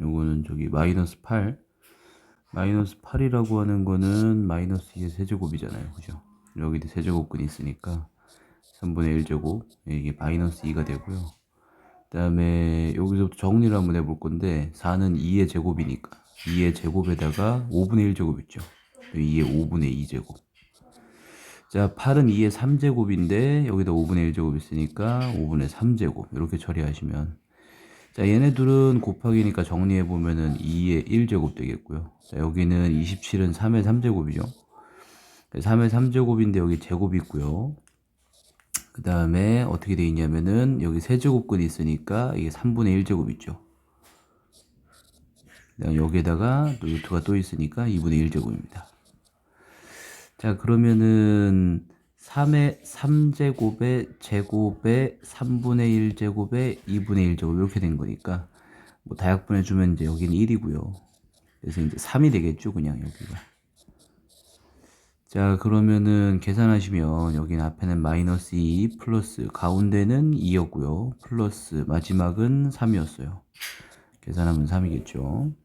요거는 저기 마이너스 8 마이너스 8이라고 하는 거는 마이너스 2의 세제곱이잖아요. 그죠? 여기도 세제곱근이 있으니까 3분의 1제곱. 이게 마이너스 2가 되고요. 그 다음에 여기서부터 정리를 한번 해볼 건데 4는 2의 제곱이니까 2의 제곱에다가 5분의 1제곱 있죠. 2의 5분의 2제곱. 자 8은 2의 3제곱인데 여기다 5분의 1제곱 있으니까 5분의 3제곱. 이렇게 처리하시면 자 얘네 둘은 곱하기니까 정리해 보면은 2의 1제곱 되겠고요. 자 여기는 27은 3의 3제곱이죠. 3의 3제곱인데 여기 제곱이 있고요. 그 다음에 어떻게 돼 있냐면은 여기 세제곱근이 있으니까 이게 3분의 1제곱 있죠. 여기에다가 또 루트가 또 있으니까 2분의 1제곱입니다. 자 그러면은 3의 3제곱의 제곱의 3분의 1제곱의 2분의 1제곱 이렇게 된 거니까 뭐 다약분해 주면 이제 여기는 1이고요. 그래서 이제 3이 되겠죠 그냥 여기가. 자 그러면은 계산하시면 여기는 앞에는 마이너스 2 플러스 가운데는 2였고요. 플러스 마지막은 3이었어요. 계산하면 3이겠죠